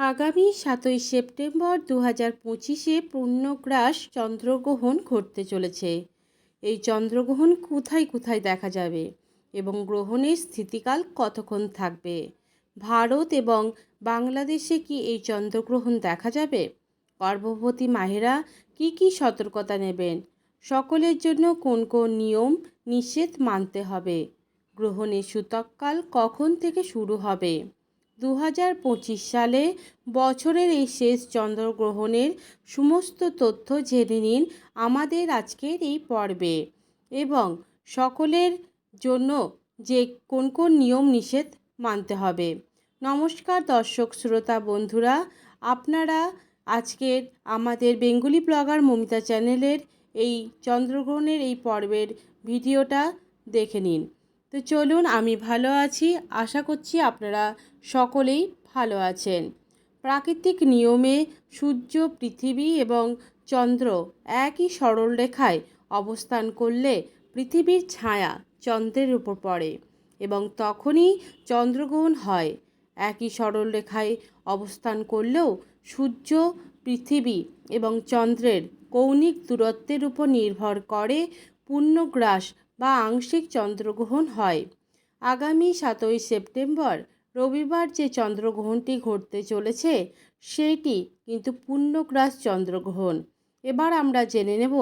আগামী সাতই সেপ্টেম্বর দু হাজার পঁচিশে পূর্ণগ্রাস চন্দ্রগ্রহণ ঘটতে চলেছে। এই চন্দ্রগ্রহণ কোথায় কোথায় দেখা যাবে এবং গ্রহণের স্থিতিকাল কতক্ষণ থাকবে? ভারত এবং বাংলাদেশে কি এই চন্দ্রগ্রহণ দেখা যাবে? গর্ভবতী মাহেরা কি কি সতর্কতা নেবেন? সকলের জন্য কোন কোন নিয়ম নিষেধ মানতে হবে? গ্রহণের সূতককাল কখন থেকে শুরু হবে? দু হাজার পঁচিশ সালে বছরের এই শেষ চন্দ্রগ্রহণের সমস্ত তথ্য জেনে নিন আমাদের আজকের এই পর্বে। এবং সকলের জন্য যে কোন কোন নিয়ম নিষেধ মানতে হবে। নমস্কার দর্শক শ্রোতা বন্ধুরা, আপনারা আজকের আমাদের বেঙ্গলি ব্লগার মমিতা চ্যানেলের এই চন্দ্রগ্রহণের এই পর্বের ভিডিওটা দেখে নিন। তো চলুন আমি ভালো আছি। আশা করছি আপনারা সকলেই ভালো আছেন। প্রাকৃতিক নিয়মে সূর্য, পৃথিবী এবং চন্দ্র একই সরল রেখায় অবস্থান করলে পৃথিবীর ছায়া চন্দ্রের উপর পড়ে এবং তখনই চন্দ্রগ্রহণ হয়। একই সরল রেখায় অবস্থান করলেও সূর্য, পৃথিবী এবং চন্দ্রের কৌণিক দূরত্বের উপর নির্ভর করে পূর্ণগ্রাস বা আংশিক চন্দ্রগ্রহণ হয়। আগামী সাতই সেপ্টেম্বর রবিবার যে চন্দ্রগ্রহণটি ঘটতে চলেছে সেইটি কিন্তু পূর্ণগ্রাস চন্দ্রগ্রহণ। এবার আমরা জেনে নেব,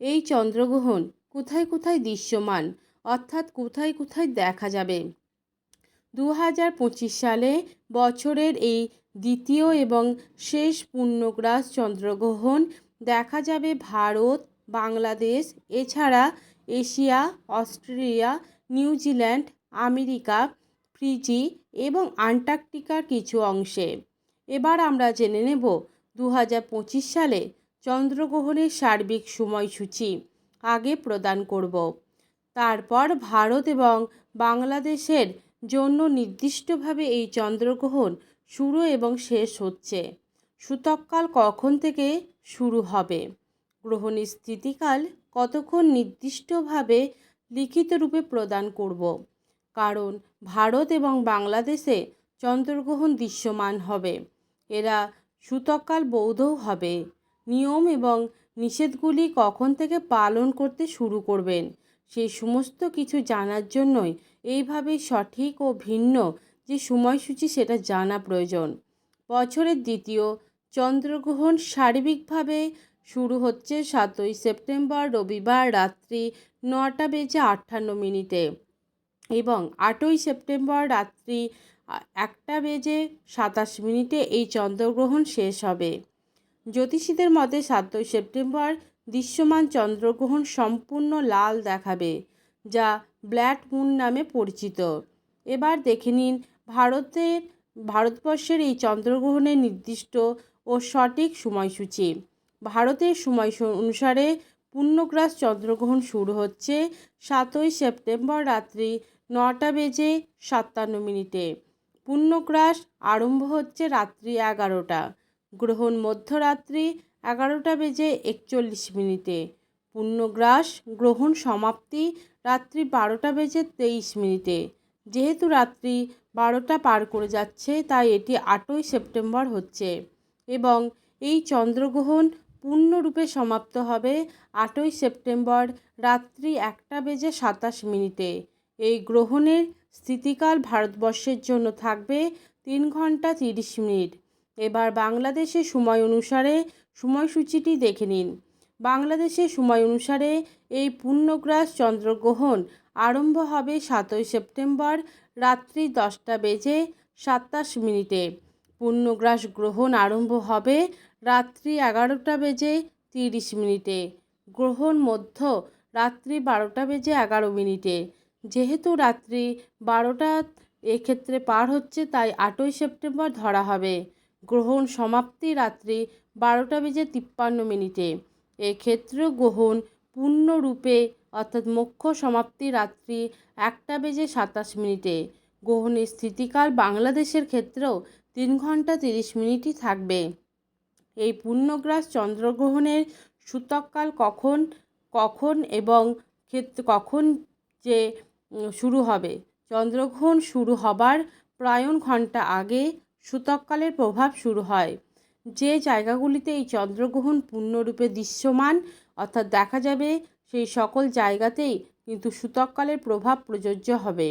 এই চন্দ্রগ্রহণ কোথায় কোথায় দৃশ্যমান, অর্থাৎ কোথায় কোথায় দেখা যাবে। দু হাজার পঁচিশ সালে বছরের এই দ্বিতীয় এবং শেষ পূর্ণগ্রাস চন্দ্রগ্রহণ দেখা যাবে ভারত, বাংলাদেশ, এছাড়া Asia, Australia New Zealand America, Fiji এবং আন্টার্কটিকার কিছু অংশে। এবার আমরা জেনে নেব দু সালে চন্দ্রগ্রহণের সার্বিক সময়সূচি, আগে প্রদান করব। তারপর ভারত এবং বাংলাদেশের জন্য নির্দিষ্টভাবে এই চন্দ্রগ্রহণ শুরু এবং শেষ হচ্ছে। সূতককাল কখন থেকে শুরু হবে? গ্রহণের স্থিতিকাল কতক্ষণ নির্দিষ্টভাবে লিখিত রূপে প্রদান করব? কারণ ভারত এবং বাংলাদেশে চন্দ্রগ্রহণ দৃশ্যমান হবে। এরা সুতকাল বৌধও হবে। নিয়ম এবং নিষেধগুলি কখন থেকে পালন করতে শুরু করবেন সেই সমস্ত কিছু জানার জন্যই এইভাবে সঠিক ও ভিন্ন যে সময়সূচি সেটা জানা প্রয়োজন। বছরের দ্বিতীয় চন্দ্রগ্রহণ সার্বিকভাবে শুরু হচ্ছে সাতই সেপ্টেম্বর রবিবার রাত্রি নটা বেজে আটান্ন মিনিটে এবং আটই সেপ্টেম্বর রাত্রি একটা বেজে সাতাশ মিনিটে এই চন্দ্রগ্রহণ শেষ হবে। জ্যোতিষীদের মতে সাতই সেপ্টেম্বর দৃশ্যমান চন্দ্রগ্রহণ সম্পূর্ণ লাল দেখাবে, যা ব্ল্যাক মুন নামে পরিচিত। এবার দেখে নিন ভারতের, ভারতবর্ষের এই চন্দ্রগ্রহণের নির্দিষ্ট ও সঠিক সময়সূচি। ভারতের সময় অনুসারে পূর্ণগ্রাস চন্দ্রগ্রহণ শুরু হচ্ছে সাতই সেপ্টেম্বর রাত্রি নটা বেজে সাতান্ন মিনিটে। পূর্ণগ্রাস আরম্ভ হচ্ছে রাত্রি এগারোটা। গ্রহণ মধ্যরাত্রি এগারোটা বেজে একচল্লিশ মিনিটে। পূর্ণগ্রাস গ্রহণ সমাপ্তি রাত্রি বারোটা বেজে তেইশ মিনিটে। যেহেতু রাত্রি বারোটা পার করে যাচ্ছে, তাই এটি আটই সেপ্টেম্বর হচ্ছে। এবং এই চন্দ্রগ্রহণ পূর্ণরূপে সমাপ্ত হবে আটই সেপ্টেম্বর রাত্রি একটা বেজে সাতাশ মিনিটে। এই গ্রহণের স্থিতিকাল ভারতবর্ষের জন্য থাকবে তিন ঘণ্টা তিরিশ মিনিট। এবার বাংলাদেশের সময় অনুসারে সময়সূচিটি দেখে নিন। বাংলাদেশের সময় অনুসারে এই পূর্ণগ্রাস চন্দ্রগ্রহণ আরম্ভ হবে সাতই সেপ্টেম্বর রাত্রি দশটা বেজে সাতাশ মিনিটে। পূর্ণগ্রাস গ্রহণ আরম্ভ হবে রাত্রি এগারোটা বেজে তিরিশ মিনিটে। গ্রহণ মধ্য রাত্রি বারোটা বেজে এগারো মিনিটে। যেহেতু রাত্রি বারোটা এক্ষেত্রে পার হচ্ছে, তাই আটই সেপ্টেম্বর ধরা হবে। গ্রহণ সমাপ্তি রাত্রি বারোটা বেজে তিপ্পান্ন মিনিটে। এক্ষেত্রেও গ্রহণ পূর্ণরূপে, অর্থাৎ মুখ্য সমাপ্তি রাত্রি একটা বেজে সাতাশ মিনিটে। গ্রহণের স্থিতিকাল বাংলাদেশের ক্ষেত্রেও তিন ঘণ্টা তিরিশ মিনিটই থাকবে। এই পূর্ণগ্রাস চন্দ্রগ্রহণের সূতককাল কখন কখন এবং ক্ষেত্র কখন যে শুরু হবে? চন্দ্রগ্রহণ শুরু হবার প্রায়ণ ঘণ্টা আগে সূতককালের প্রভাব শুরু হয়। যে জায়গাগুলিতে এই চন্দ্রগ্রহণ পূর্ণরূপে দৃশ্যমান, অর্থাৎ দেখা যাবে, সেই সকল জায়গাতেই কিন্তু সূতককালের প্রভাব প্রযোজ্য হবে।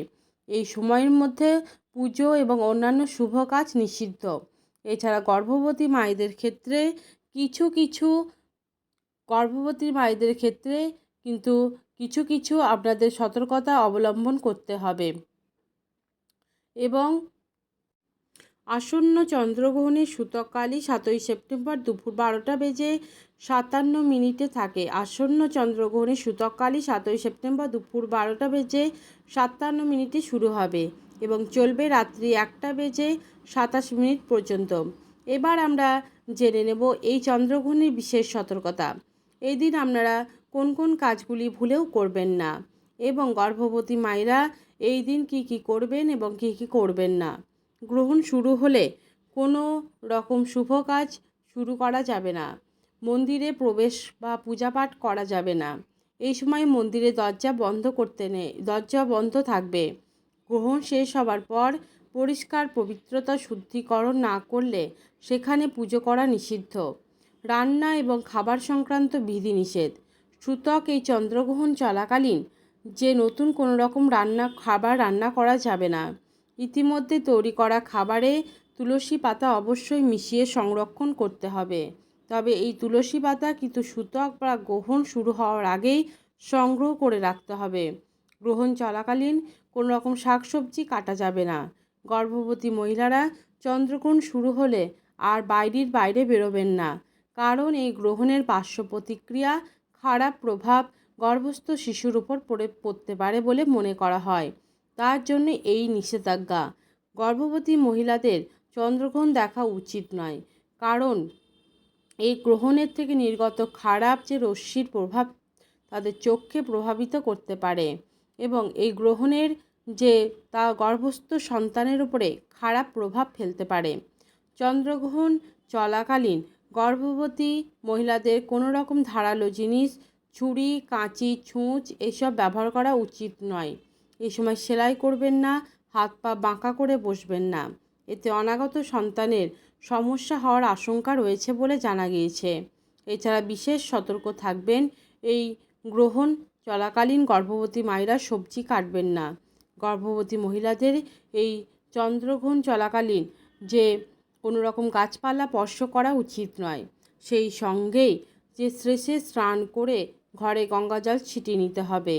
এই সময়ের মধ্যে পুজো এবং অন্যান্য শুভ কাজ নিষিদ্ধ। এছাড়া গর্ভবতী মায়েদের ক্ষেত্রে কিছু কিছু, গর্ভবতী মায়েদের ক্ষেত্রে কিন্তু কিছু কিছু আপনাদের সতর্কতা অবলম্বন করতে হবে। এবং আসন্ন চন্দ্রগ্রহণের সূতককালই সাতই সেপ্টেম্বর দুপুর বারোটা বেজে সাতান্ন মিনিটে থাকে। আসন্ন চন্দ্রগ্রহণের সূতককালই সাতই সেপ্টেম্বর দুপুর বারোটা বেজে সাতান্ন মিনিটে শুরু হবে। এবং চলবে রাত্রি একটা বেজে সাতাশ মিনিট পর্যন্ত। এবার আমরা জেনে নেব এই চন্দ্রগ্রহণের বিশেষ সতর্কতা। এই দিন আপনারা কোন কোন কাজগুলি ভুলেও করবেন না এবং গর্ভবতী মায়েরা এই দিন কি কি করবেন এবং কি কি করবেন না। গ্রহণ শুরু হলে কোনো রকম শুভ কাজ শুরু করা যাবে না। মন্দিরে প্রবেশ বা পূজাপাঠ করা যাবে না। এই সময় মন্দিরে দরজা বন্ধ করতে নেই দরজা বন্ধ থাকবে। গ্রহণ শেষ হবার পর পরিষ্কার পবিত্রতা শুদ্ধিকরণ না করলে সেখানে পুজো করা নিষিদ্ধ। রান্না এবং খাবার সংক্রান্ত বিধিনিষেধ সূতক এই চন্দ্রগ্রহণ চলাকালীন যে নতুন কোনো রকম রান্না, খাবার রান্না করা যাবে না। ইতিমধ্যে তৈরি করা খাবারে তুলসী পাতা অবশ্যই মিশিয়ে সংরক্ষণ করতে হবে। তবে এই তুলসী পাতা কিন্তু সূতক বা গ্রহণ শুরু হওয়ার আগেই সংগ্রহ করে রাখতে হবে। গ্রহণ চলাকালীন কোনো রকম শাকসবজি কাটা যাবে না। গর্ভবতী মহিলারা চন্দ্রগ্রহণ শুরু হলে আর বাইরের বাইরে বেরোবেন না। কারণ এই গ্রহণের পার্শ্ব প্রতিক্রিয়া খারাপ প্রভাব গর্ভস্থ শিশুর উপর পড়ে পড়তে পারে বলে মনে করা হয়। তার জন্য এই নিষেধাজ্ঞা। গর্ভবতী মহিলাদের চন্দ্রগ্রহণ দেখা উচিত নয়। কারণ এই গ্রহণের থেকে নির্গত খারাপ যে রশ্মির প্রভাব তাদের চোখকে প্রভাবিত করতে পারে। এবং এই গ্রহণের যে তা গর্ভস্থ সন্তানের উপরে খারাপ প্রভাব ফেলতে পারে। চন্দ্রগ্রহণ চলাকালীন গর্ভবতী মহিলাদের কোনো রকম ধারালো জিনিস, ছুরি, কাঁচি, ছুঁচ এসব ব্যবহার করা উচিত নয়। এই সময় সেলাই করবেন না, হাত পা বাঁকা করে বসবেন না। এতে অনাগত সন্তানের সমস্যা হওয়ার আশঙ্কা রয়েছে বলে জানা গিয়েছে। এছাড়া বিশেষ সতর্ক থাকবেন। এই গ্রহণ চলাকালীন গর্ভবতী মায়েরা সবজি কাটবেন না। গর্ভবতী মহিলাদের এই চন্দ্রগ্রহণ চলাকালীন যে কোনো রকম গাছপালা স্পর্শ করা উচিত নয়, সেই সঙ্গেই যে শ্রেষে স্নান করে ঘরে গঙ্গাজল ছিটিয়ে নিতে হবে।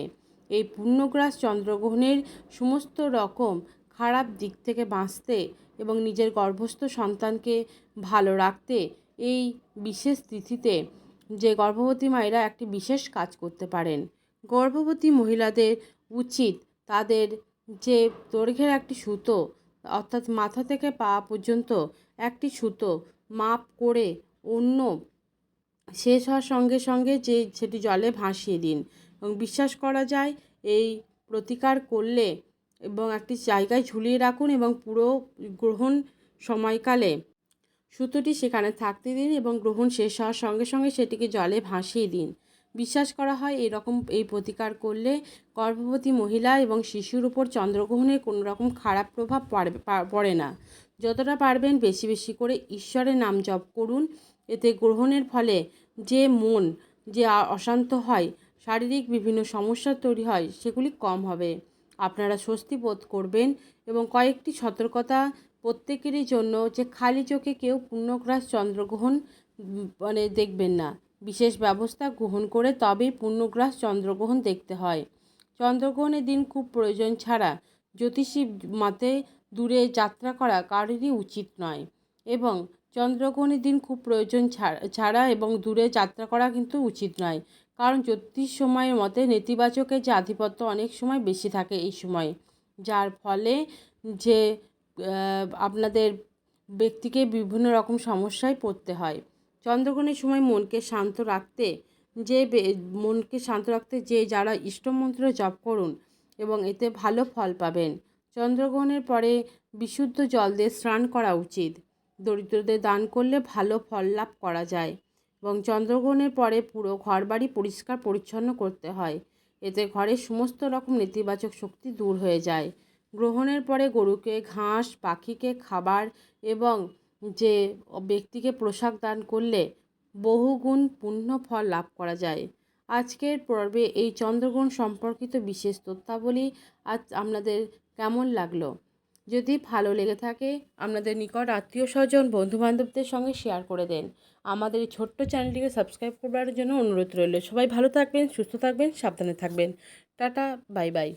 এই পূর্ণগ্রাস চন্দ্রগ্রহণের সমস্ত রকম খারাপ দিক থেকে বাঁচতে এবং নিজের গর্ভস্থ সন্তানকে ভালো রাখতে এই বিশেষ তিথিতে যে গর্ভবতী মায়েরা একটি বিশেষ কাজ করতে পারেন। গর্ভবতী মহিলাদের উচিত তাদের যে দৈর্ঘ্যের একটি সুতো, অর্থাৎ মাথা থেকে পা পর্যন্ত একটি সুতো মাপ করে অন্য শেষ হওয়ার সঙ্গে সঙ্গে যে সেটি জলে ভাসিয়ে দিন। এবং বিশ্বাস করা যায় এই প্রতিকার করলে এবং একটি জায়গায় ঝুলিয়ে রাখুন এবং পুরো গ্রহণ সময়কালে সুতোটি সেখানে থাকতে দিন এবং গ্রহণ শেষ হওয়ার সঙ্গে সঙ্গে সেটিকে জলে ভাসিয়ে দিন। বিশ্বাস করা হয়, এরকম এই প্রতিকার করলে গর্ভবতী মহিলা এবং শিশুর উপর চন্দ্রগ্রহণের কোনো রকম খারাপ প্রভাব পড়ে না। যতটা পারবেন বেশি বেশি করে ঈশ্বরের নাম জপ করুন। এতে গ্রহণের ফলে যে মন, যে অশান্ত হয়, শারীরিক বিভিন্ন সমস্যা তৈরি হয়, সেগুলি কম হবে। আপনারা স্বস্তি বোধ করবেন এবং কয়েকটি সতর্কতা প্রত্যেকেরই জন্য যে খালি চোখে কেউ পূর্ণগ্রাস চন্দ্রগ্রহণ মানে দেখবেন না। বিশেষ ব্যবস্থা গ্রহণ করে তবেই পূর্ণগ্রাস চন্দ্রগ্রহণ দেখতে হয়। চন্দ্রগ্রহণের দিন খুব প্রয়োজন ছাড়া জ্যোতিষী মতে দূরে যাত্রা করা কারোরই উচিত নয় এবং চন্দ্রগ্রহণের দিন খুব প্রয়োজন ছাড়া এবং দূরে যাত্রা করা কিন্তু উচিত নয়। কারণ জ্যোতিষ সময়ের মতে নেতিবাচকের যে আধিপত্য অনেক সময় বেশি থাকে এই সময়। যার ফলে যে আপনাদের ব্যক্তিকে বিভিন্ন রকম সমস্যায় পড়তে হয়। চন্দ্রগ্রহণের সময় মনকে শান্ত রাখতে যে মনকে শান্ত রাখতে যে যারা ইষ্টমন্ত্র জপ করুন এবং এতে ভালো ফল পাবেন। চন্দ্রগ্রহণের পরে বিশুদ্ধ জল দিয়ে স্নান করা উচিত। দরিদ্রদের দান করলে ভালো ফল লাভ করা যায় এবং চন্দ্রগ্রহণের পরে পুরো ঘরবাড়ি পরিষ্কার পরিচ্ছন্ন করতে হয়। এতে ঘরের সমস্ত রকম নেতিবাচক শক্তি দূর হয়ে যায়। গ্রহণের পরে গরুকে, ঘাস, পাখিকে, খাবার এবং যে ব্যক্তিকে পোশাক দান করলে বহুগুণ পুণ্য ফল লাভ করা যায়। আজকের পর্বে এই চন্দ্রগ্রহণ সম্পর্কিত বিশেষ তথ্যাবলী আজ আপনাদের কেমন লাগল? যদি ভালো লেগে থাকে, আপনাদের নিকট আত্মীয় স্বজন, বন্ধুবান্ধবদের সঙ্গে শেয়ার করে দেন। আমাদের এই ছোট্ট চ্যানেলটিকে সাবস্ক্রাইব করবার জন্য অনুরোধ রইল। সবাই ভালো থাকবেন, সুস্থ থাকবেন, সাবধানে থাকবেন। Tata, bye bye.